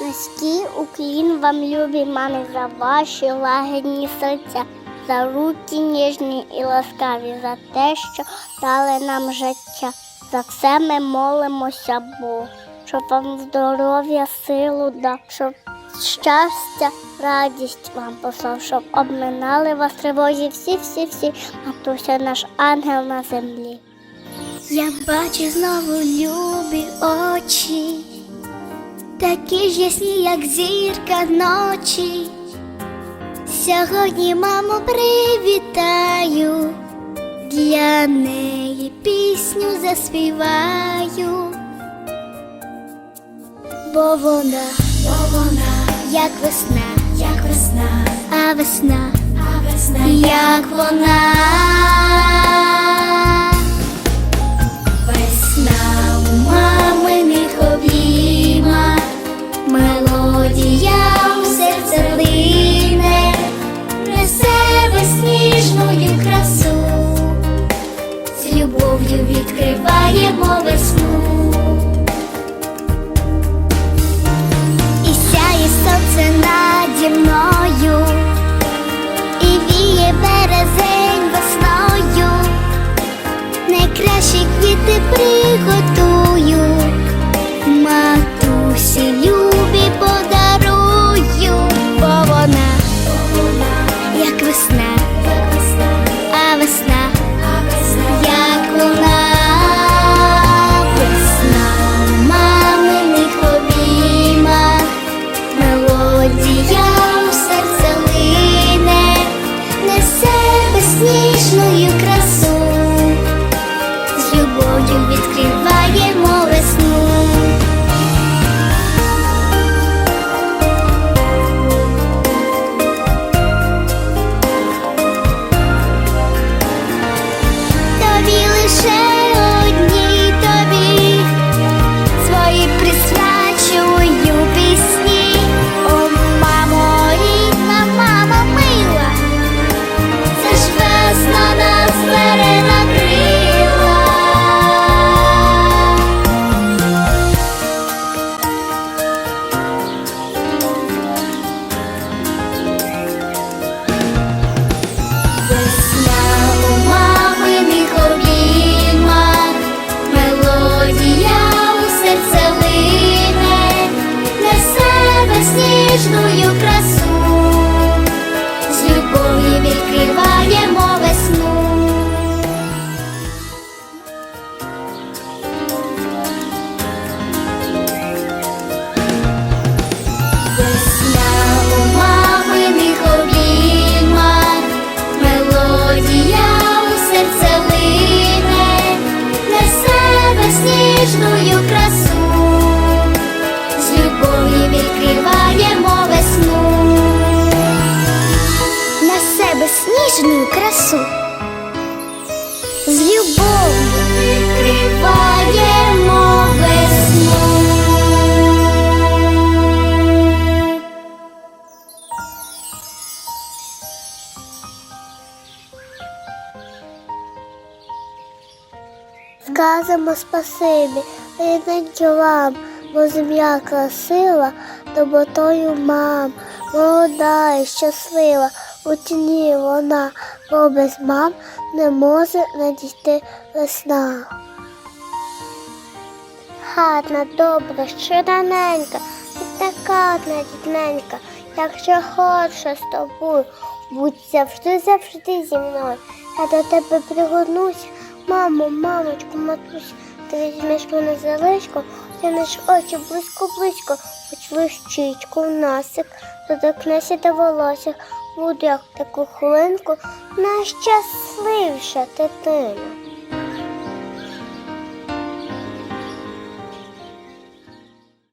Низький уклін вам, любі мами, за ваші лагідні серця, за руки ніжні і ласкаві, за те, що дали нам життя. За все ми молимося Богу, щоб вам здоров'я, силу дав, щоб щастя, радість вам послав, щоб обминали вас тривозі всі-всі-всі, матуся наш ангел на землі. Я бачу знову любі очі, такі ж ясні, як зірка ночі. Сьогодні маму привітаю, для неї пісню заспіваю, бо вона, бо вона, як весна, як весна, а весна, а весна, як вона. Любов'ю відкриваємо весну. І сяє сонце наді мною, і віє березень весною найкращі квіти приготую, безсніжну красу, з любов'ю відкриваємо весну. Скажемо спасибі, рідненьки вам, бо земля красива, добротою мам, молода і щаслива, у тіні вона, бо без мам не може надійти весна. Гарна, добра, щираненька, така дітненька, якщо хочеш з тобою, будь завжди, завжди зі мною. Я до тебе пригорнуся, мамо, мамочку, матусь, ти візьмеш мене за личко, тянеш очі близько-близько, поцілуєш щічку, в насик, доторкнешся до волосся, буду як таку хвилинку, найщасливша дитина.